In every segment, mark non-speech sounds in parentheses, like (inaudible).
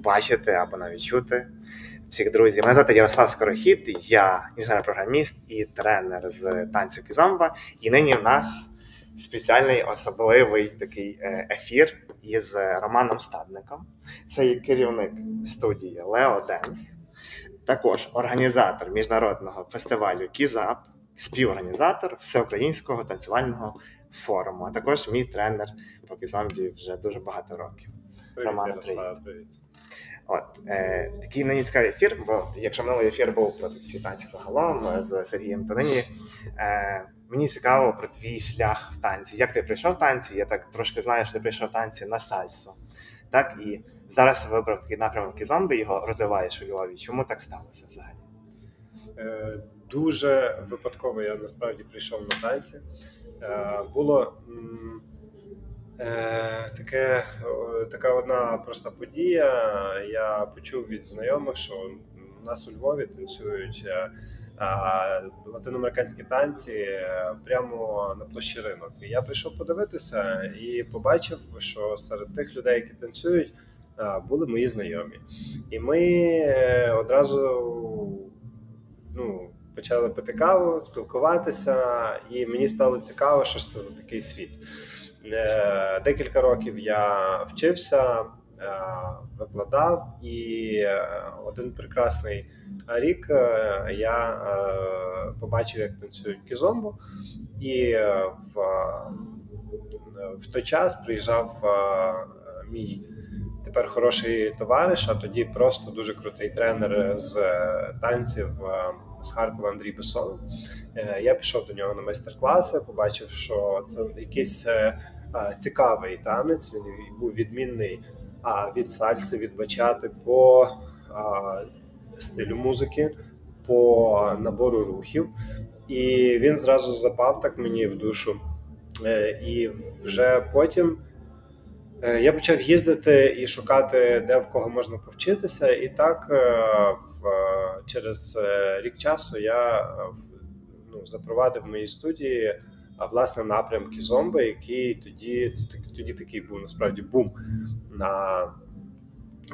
бачити або навіть чути. Всіх друзів. Мене звати Ярослав Скорохід, я інженер-програміст і тренер з танцю Кізомба. І нині в нас спеціальний особливий такий е, ефір із Романом Стадником. Це є керівник студії Лео Денс, також організатор міжнародного фестивалю Кізап, співорганізатор всеукраїнського танцювального форуму, а також мій тренер по кізомбі вже дуже багато років. Привіт, Роман, привіт. От е, такий нині цікавий ефір, бо якщо минулий ефір був про всі танці загалом е, з Сергієм, то нині е, мені цікаво про твій шлях в танці. Як ти прийшов в танці? Я так трошки знаю, що ти прийшов в танці на сальсу. Так, і зараз вибрав такий напрямок кізомби, його розвиваєш у Львові. Чому так сталося взагалі? Е, Дуже випадково я насправді прийшов на танці. Е, Було м, таке, така одна проста подія. Я почув від знайомих, що у нас у Львові танцюють е, латиноамериканські танці е, прямо на площі ринок. І я прийшов подивитися і побачив, що серед тих людей, які танцюють, були мої знайомі. І ми е, одразу ну, почали пити каву, спілкуватися, і мені стало цікаво, що це за такий світ. Е, Декілька років я вчився, е, викладав, і е, один прекрасний рік я побачив, як танцюють кізомбо, і в, в той час приїжджав мій тепер хороший товариш, а тоді просто дуже крутий тренер з танців з Харкова Андрій Бесон. Е, Я пішов до нього на майстер-класи, побачив, що це якийсь е, цікавий танець. Він був відмінний від сальси, від бачати по стилю музики, по набору рухів. І він зразу запав так мені в душу. Е, І вже потім Я почав їздити і шукати, де в кого можна повчитися. І так е, в, е, через е, рік часу я е, ну, запровадив в моїй студії власне напрямки зомби, який тоді тоді такий був насправді бум на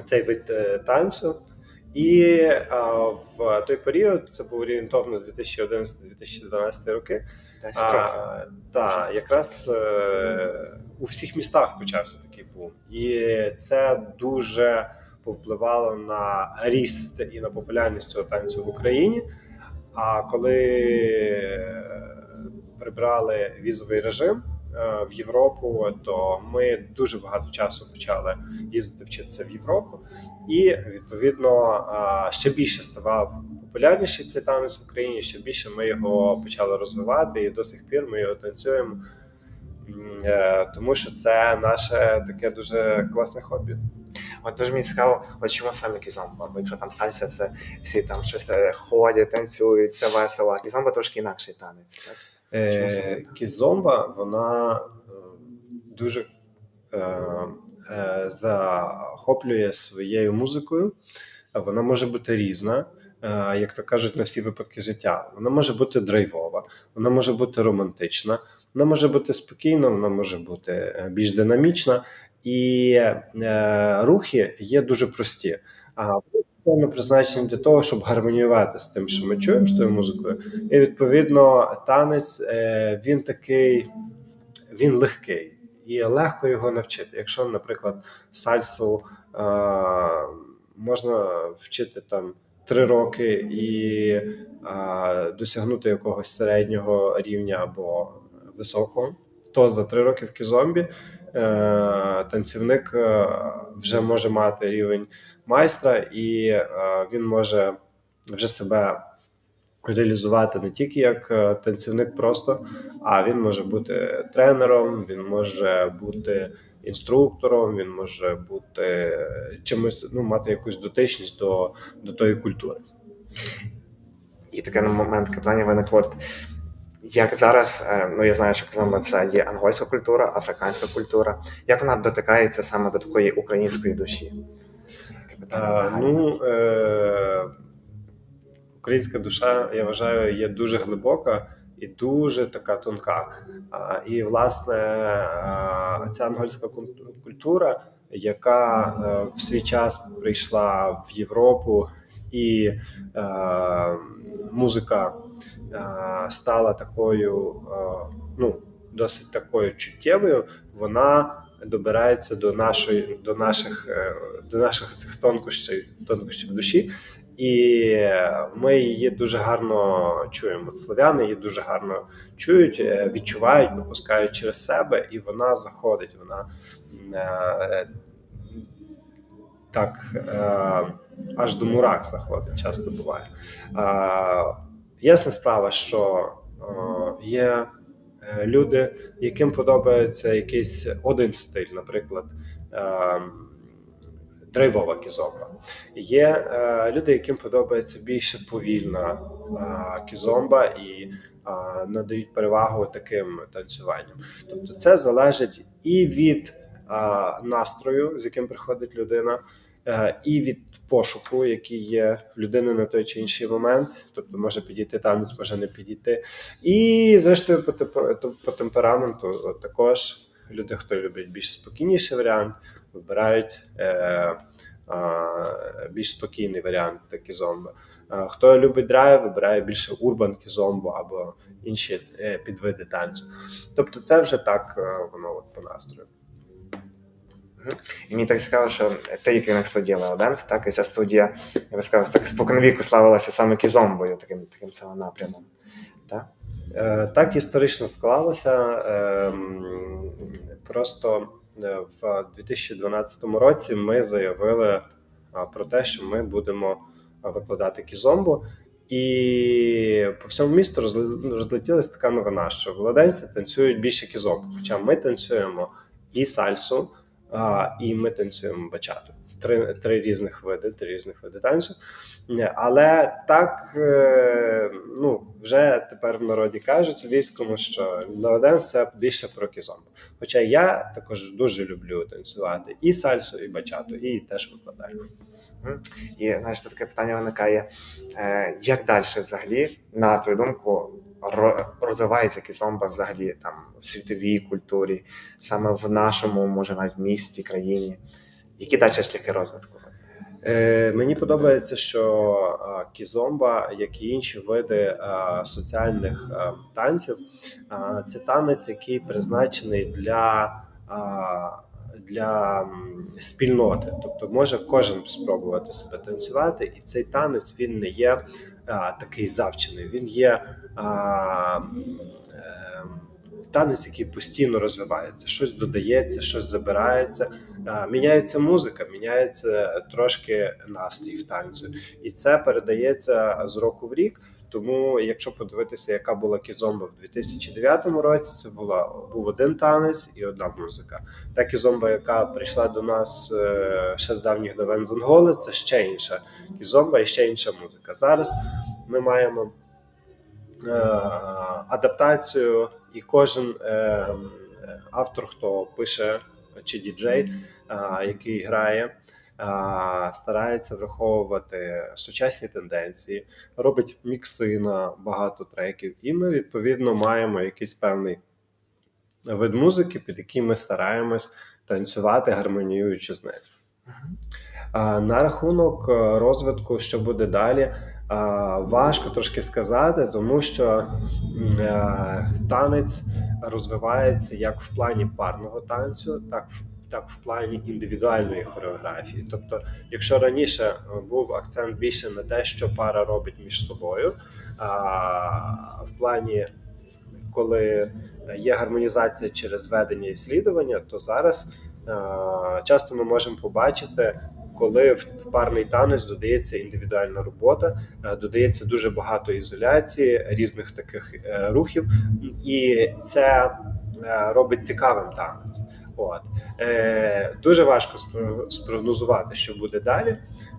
цей вид е, танцю. І а, в той період це був орієнтовно 2011-2012 роки. 10 років. А, так, якраз е, у всіх містах почався такий бум, і це дуже повпливало на ріст і на популярність цього танцю в Україні. А коли е, прибрали візовий режим в Європу, то ми дуже багато часу почали їздити вчитися в Європу, і відповідно ще більше ставав популярніший цей танець в Україні. Ще більше ми його почали розвивати, і до сих пір ми його танцюємо. Е, Тому що це наше таке дуже класне хобі. От дуже мені цікаво, от чому саме кізомба? Бо якщо там сальса, це всі там щось е, ходять, танцюють, це весело, кізомба трошки інакший танець. Так? Е. Кізомба вона е, дуже е, е, захоплює своєю музикою. Вона може бути різна, е, як то кажуть, на всі випадки життя. Вона може бути драйвова, вона може бути романтична, вона може бути спокійна, вона може бути більш динамічна. І е, рухи є дуже прості. А вони призначені для того, щоб гармоніювати з тим, що ми чуємо з тою музикою. І відповідно танець е, він такий, він легкий і легко його навчити. Якщо, наприклад, сальсу е, можна вчити там три роки і е, досягнути якогось середнього рівня або високого, то за три роки в кізомбі танцівник вже може мати рівень майстра, і е, він може вже себе реалізувати не тільки як е, танцівник просто, а він може бути тренером, він може бути інструктором, він може бути чимось, ну, мати якусь дотичність до, до тої культури. І таке на момент питання виникло. Як зараз, е, ну я знаю, що кізомба це є ангольська культура, африканська культура. Як вона дотикається саме до такої української душі? Ну, е, українська душа, я вважаю, є дуже глибока і дуже така тонка. А, і, власне, а, ця ангольська культура яка е, в свій час прийшла в Європу, і е, музика е, стала такою, е, ну, досить такою чуттєвою, вона добирається до нашої, до наших, е, до наших цих тонкощів, тонкощів душі. І ми її дуже гарно чуємо. Слов'яни її дуже гарно чують, е, відчувають, пропускають через себе, і вона заходить. Вона е, так аж до мурак заходить, часто буває. Ясна справа, що є люди, яким подобається якийсь один стиль, наприклад, е, драйвова кізомба. Є е, люди, яким подобається більше повільна е, кізомба і е, надають перевагу таким танцюванням. Тобто, це залежить і від е, настрою, з яким приходить людина, е, і від пошуку, який є в людини на той чи інший момент. Тобто може підійти танець, може не підійти. І зрештою, по, тепер- по темпераменту також люди, хто любить більш спокійніший варіант, вибирають. Е, а, більш спокійний варіант кізомби. А, Хто любить драйв, вибирає більше урбан кізомбу або інші е, підвиди танцю. Тобто, це вже так е, воно от по настрою. І мені так цікаво, що ти як керівник студії Леоденс, так, і ця студія, я би сказав, так споконвіку славилася саме кізомбою, таким, таким самим напрямом. Так? Е, Так історично склалося. Ем, Просто е, в 2012 році ми заявили про те, що ми будемо викладати кізомбу. І по всьому місту розл- розлетілась така новина, що володенці танцюють більше кізомбу. Хоча ми танцюємо і сальсу, а, і ми танцюємо бачату. Три, три різних види, три різних види танцю. Але так е, ну, вже тепер в народі кажуть війському, що Леоден це більше про кізомбу. Хоча я також дуже люблю танцювати і сальсу, і бачату, і теж викладаю. І знаєш, таке питання виникає: е, як далі взагалі, на твою думку, розвивається кізомба взагалі там в світовій культурі, саме в нашому, може навіть місті, країні? Які далі шляхи розвитку? Е, мені подобається, що кізомба, як і інші види соціальних танців, це танець, який призначений для, для спільноти. Тобто може кожен спробувати себе танцювати, і цей танець він не є а, такий завчений. Він є а, е, танець, який постійно розвивається, щось додається, щось забирається. Міняється музика, міняється трошки настрій в танцю, і це передається з року в рік. Тому, якщо подивитися, яка була кізомба в 2009 році, це була був один танець і одна музика. Та кізомба, яка прийшла до нас е, ще з давніх давен з Анголи, це ще інша кізомба і ще інша музика. Зараз ми маємо е, адаптацію, і кожен е, автор, хто пише чи діджей, а, який грає, старається враховувати сучасні тенденції, робить мікси на багато треків, і ми відповідно маємо якийсь певний вид музики, під який ми стараємось танцювати, гармоніюючи з нею. На рахунок е, розвитку, що буде далі, важко трошки сказати, тому що е, танець розвивається як в плані парного танцю, так в так в плані індивідуальної хореографії. Тобто, якщо раніше е, був акцент більше на те, що пара робить між собою, а в плані, коли є гармонізація через ведення і слідування, то зараз е, часто ми можемо побачити. Коли в парний танець додається індивідуальна робота, е, додається дуже багато ізоляції, різних таких рухів, і це робить цікавим танець. От е, дуже важко спро- спрогнозувати, що буде далі,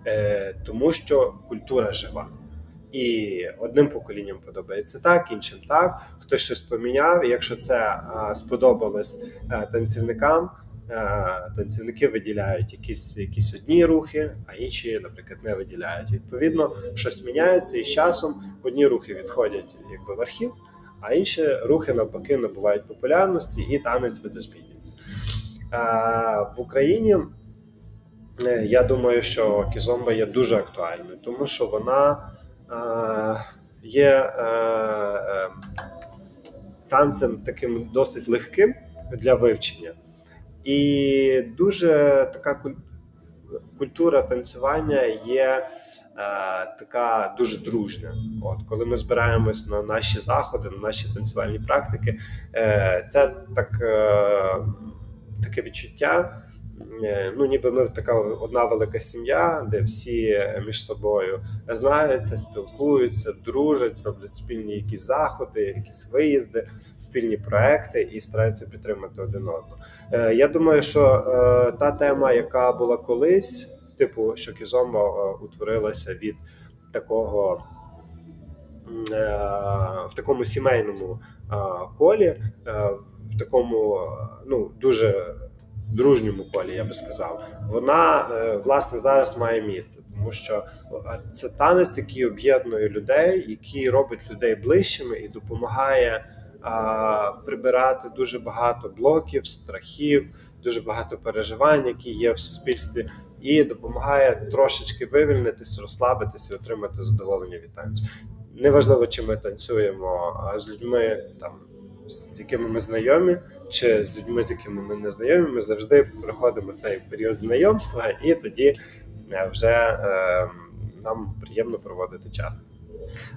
е, тому що культура жива. І одним поколінням подобається так, іншим так. Хтось щось поміняв. Якщо це а, сподобалось а, танцівникам, а, танцівники виділяють якісь, якісь одні рухи, а інші, наприклад, не виділяють. Відповідно, щось міняється, і з часом одні рухи відходять якби в архів, а інші рухи навпаки набувають популярності, і танець видозмінюється. В Україні е, я думаю, що кізомба є дуже актуальною, тому що вона е, є е, танцем таким досить легким для вивчення. І дуже така культура танцювання є така дуже дружня. От коли ми збираємось на наші заходи, на наші танцювальні практики, це так, таке відчуття. е, Ну, ніби ми така одна велика сім'я, де всі між собою знаються, спілкуються, дружать, роблять спільні якісь заходи, якісь виїзди, спільні проекти і стараються підтримати один одного. Е, Я думаю, що е, та тема, яка була колись, типу, що кізомба е, утворилася від такого е, в такому сімейному е, колі, е, в такому ну, дуже дружньому колі, я би сказав, вона е, власне зараз має місце, тому що це танець, який об'єднує людей, який робить людей ближчими і допомагає прибирати дуже багато блоків, страхів, дуже багато переживань, які є в суспільстві, і допомагає трошечки вивільнитись, розслабитись і отримати задоволення від танцю. Неважливо, чи ми танцюємо а з людьми, там з якими ми знайомі, чи з людьми, з якими ми не знайомі, ми завжди проходимо цей період знайомства, і тоді е, вже е, нам приємно проводити час.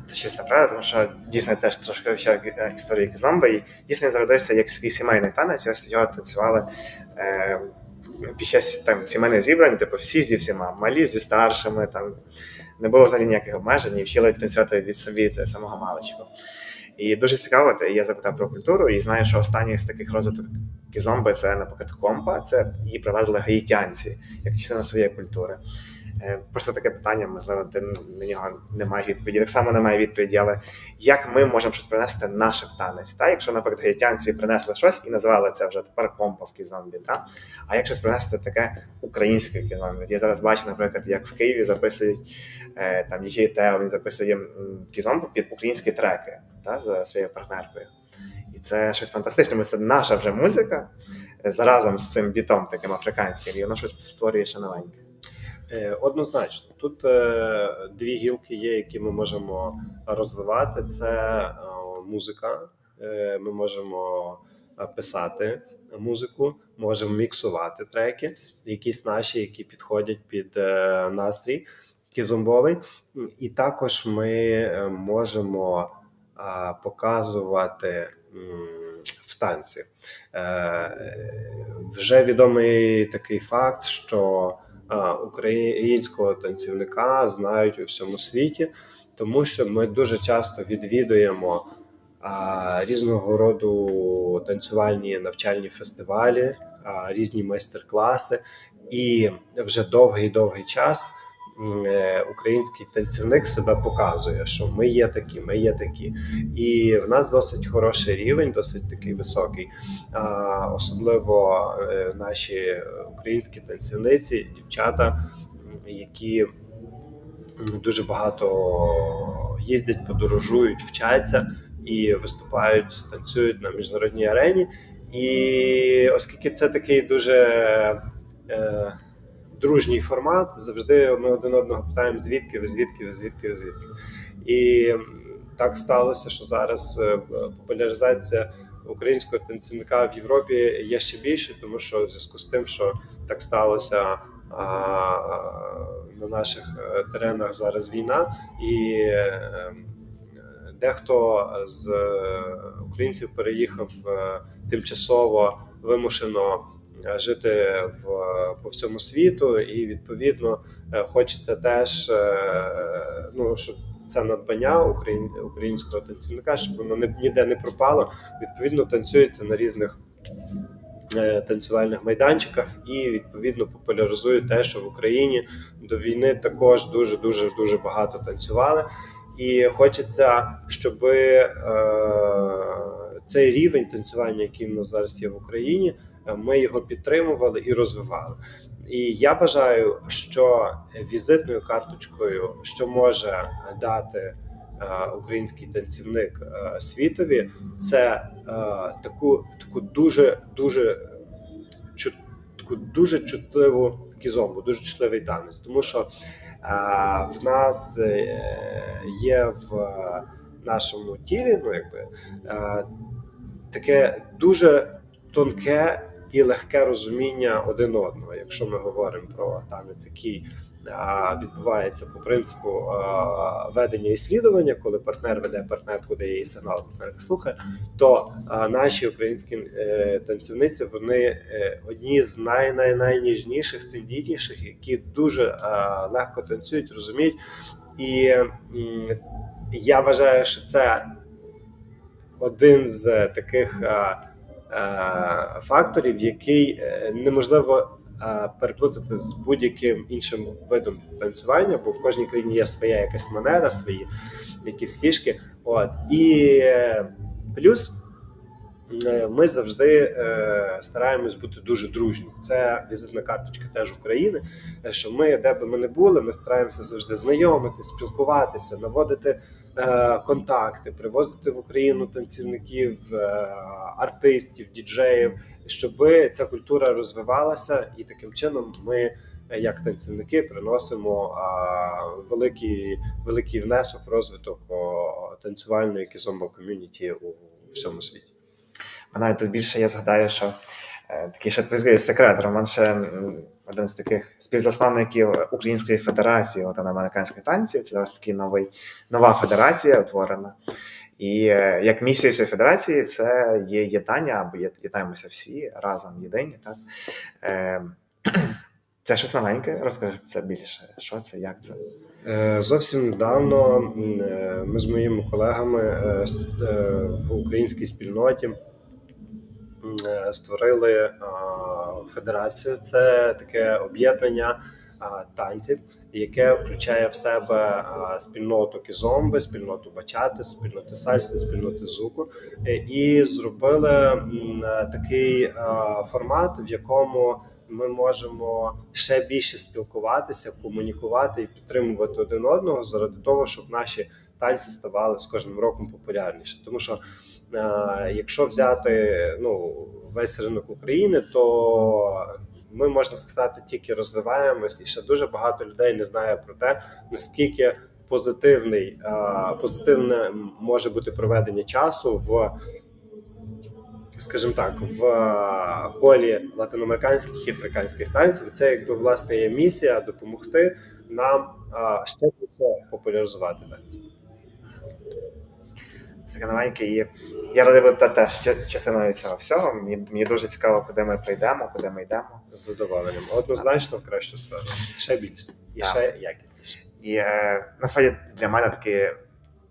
Це чиста правда, тому що дійсно теж трошки вивчав історію кізомба, і дійсно зародився як свій сімейний танець, ось його танцювали е, під час там сімейних зібрань, типу всі зі всіма, малі зі старшими, там не було взагалі ніяких обмежень, і вчили танцювати від від самого маличку. І дуже цікаво, те, я запитав про культуру, і знаю, що останній з таких розвиток кізомби це, наприклад, компа. Це її привезли гаїтянці як частина своєї культури. Е, Просто таке питання, можливо, ти на нього не маєш відповіді. Так само немає відповіді, але як ми можемо щось принести наше в танець? Та? Якщо, наприклад, гаїтянці принесли щось і назвали це вже тепер компа в кізомбі, та? а як щось принести таке українське кізомбі? Я зараз бачу, наприклад, як в Києві записують е, там діджей Тео, він записує кізомбу під українські треки та, за своєю партнеркою. І це щось фантастичне, бо це наша вже музика е, заразом з цим бітом таким африканським, і воно щось створює ще новеньке. Е, Однозначно, тут е, дві гілки є, які ми можемо розвивати. Це е, музика. Ми можемо писати музику, можемо міксувати треки, якісь наші, які підходять під настрій кізомбовий. І також ми можемо показувати в танці. Вже відомий такий факт, що українського танцівника знають у всьому світі, тому що ми дуже часто відвідуємо а, різного роду танцювальні навчальні фестивалі, а, різні майстер-класи, і вже довгий довгий час. Е, Український танцівник себе показує, що ми є такі, ми є такі, і в нас досить хороший рівень, досить такий високий. А, особливо е, наші українські танцівниці, дівчата, які дуже багато їздять, подорожують, вчаться і виступають, танцюють на міжнародній арені. І оскільки це такий дуже е, дружній формат, завжди ми один одного питаємо, звідки ви, звідки ви, звідки ви, звідки. І так сталося, що зараз е, популяризація українського танцівника в Європі є ще більше, тому що в зв'язку з тим, що так сталося. На наших е, теренах зараз війна, і е, дехто з е, українців переїхав тимчасово вимушено жити в по всьому світу, і відповідно е, хочеться теж е, ну щоб це надбання україн, українського танцівника, щоб воно ніде не пропало. Відповідно, танцюється на різних е, танцювальних майданчиках і відповідно популяризує те, що в Україні до війни також дуже дуже дуже багато танцювали. І хочеться, щоб е, цей рівень танцювання, який в нас зараз є в Україні, е, ми його підтримували і розвивали. І я вважаю, що візитною карточкою, що може дати е, український танцівник е, світові, це е, таку таку дуже дуже таку дуже чутливу кізомбу, дуже чутливий танець, тому що в нас е, є в е, нашому тілі, ну якби е, таке дуже тонке і легке розуміння один одного, якщо ми говоримо про танець, який відбувається по принципу ведення іслідування, коли партнер веде партнерку, дає їй сигнал, партнерка слухає, то наші українські е, танцівниці вони е, одні з най, най, найніжніших, тендітніших, які дуже легко танцюють, розуміють. І я вважаю, що це один з таких факторів, який е, неможливо переплутати з будь-яким іншим видом танцювання, бо в кожній країні є своя якась манера, свої якісь фішки. От і е, плюс. Е, Ми завжди е, стараємось бути дуже дружні. Це візитна карточка теж України. е, Що ми, де би ми не були, ми стараємося завжди знайомити, спілкуватися, наводити контакти, привозити в Україну танцівників, артистів, діджеїв, щоб ця культура розвивалася, і таким чином ми, як танцівники, приносимо а, великий, великий внесок в розвиток о, танцювальної кізомбо ком'юніті у всьому світі. Мене тут більше я згадаю, що е, такий ще твій секрет. Роман ще один з таких співзасновників Української федерації латиноамериканських танців. Це ось такий новий нова федерація утворена. І е, як місія цієї федерації це є єднання, або єднаємося всі разом єдині. Так? Е, (clears throat) це щось новеньке. Розкажи це більше. Що це, як це? Зовсім недавно ми з моїми колегами в українській спільноті створили федерацію. Це таке об'єднання танців, яке включає в себе спільноту кізомби, спільноту бачати, спільноту сальси, спільноту зуку. Е, І зробили е, такий формат, в якому ми можемо ще більше спілкуватися, комунікувати і підтримувати один одного заради того, щоб наші танці ставали з кожним роком популярніше. Тому що е, якщо взяти ну, весь ринок України, то ми можна сказати тільки розвиваємось, і ще дуже багато людей не знає про те, наскільки позитивний позитивне може бути проведення часу в скажімо так, в колі латиноамериканських і африканських танців. Це якби власне є місія допомогти нам ще більше популяризувати танці. Це таке і я радий бути теж частиною цього всього. Мені, мені дуже цікаво, куди ми прийдемо, куди ми йдемо. З задоволенням. Однозначно в кращу сторону. Ще більше і Так. ще якісніше. І е, насправді для мене такий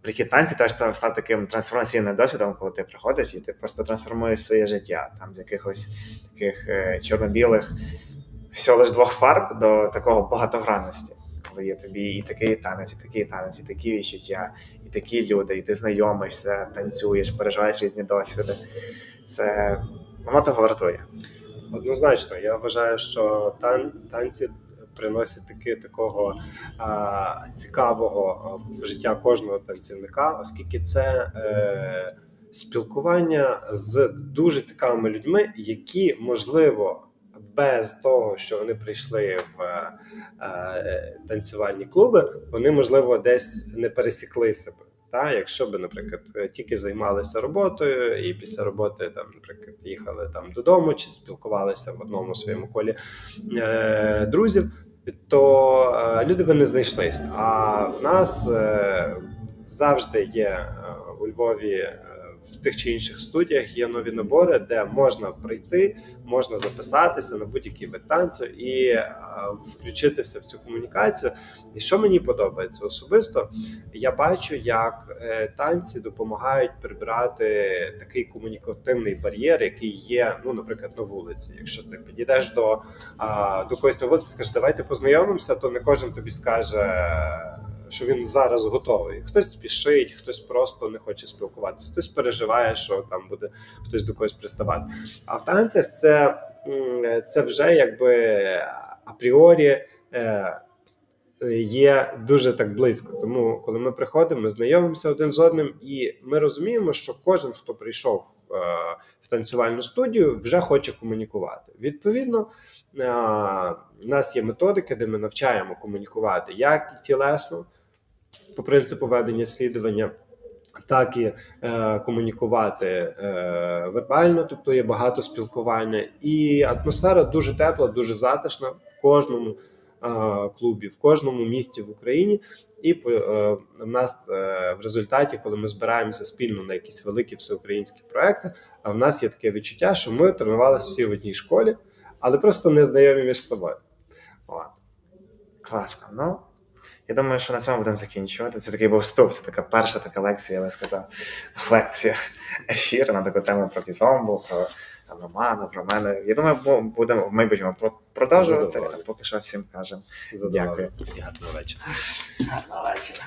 прихід танці теж став, став таким трансформаційним досвідом, коли ти приходиш і ти просто трансформуєш своє життя там з якихось таких е, чорно-білих, всього лиш двох фарб до такого багатогранності. Коли є тобі і такий танець, і такий танець, і такі відчуття, і такі люди, і ти знайомишся, танцюєш, переживаєш різні досвіди. Це воно того вартує. Однозначно, я вважаю, що тан- танці приносять таки такого а, цікавого в життя кожного танцівника, оскільки це е, спілкування з дуже цікавими людьми, які можливо. Без того, що вони прийшли в е, е, танцювальні клуби, вони можливо десь не пересікли себе. Та, якщо би, наприклад, е, тільки займалися роботою, і після роботи там, наприклад, їхали там додому чи спілкувалися в одному своєму колі е, друзів, то е, люди би не знайшлись. А в нас е, завжди є у Львові. В тих чи інших студіях є нові набори, де можна прийти, можна записатися на будь-який вид танцю і е, включитися в цю комунікацію. І що мені подобається особисто, я бачу, як е, танці допомагають прибрати такий комунікативний бар'єр, який є, ну, наприклад, на вулиці. Якщо ти підійдеш до, до когось на вулиці, скажеш, давайте познайомимося, то не кожен тобі скаже. Що він зараз готовий. Хтось спішить, хтось просто не хоче спілкуватися, хтось переживає, що там буде хтось до когось приставати. А в танцях це, це вже якби апріорі е, є дуже так близько. Тому, коли ми приходимо, ми знайомимося один з одним, і ми розуміємо, що кожен, хто прийшов е, в танцювальну студію, вже хоче комунікувати. Відповідно, А, У нас є методики, де ми навчаємо комунікувати як тілесно, по принципу ведення слідування, так і е, комунікувати е, вербально, тобто є багато спілкування. І атмосфера дуже тепла, дуже затишна в кожному е, клубі, в кожному місті в Україні. І е, в нас е, в результаті, коли ми збираємося спільно на якісь великі всеукраїнські проекти, а в нас є таке відчуття, що ми тренувалися всі в одній школі, але просто не знайомі між собою. Класно. Ну, я думаю, що на цьому будемо закінчувати. Це такий був вступ, це така перша така лекція, я би сказав, лекція ефір на таку тему про кізомбу, про Романа, про мене. Я думаю, будемо в майбутньому про- продовжувати. А поки що всім кажемо. Дякую. Гарного вечора. гарного вечора.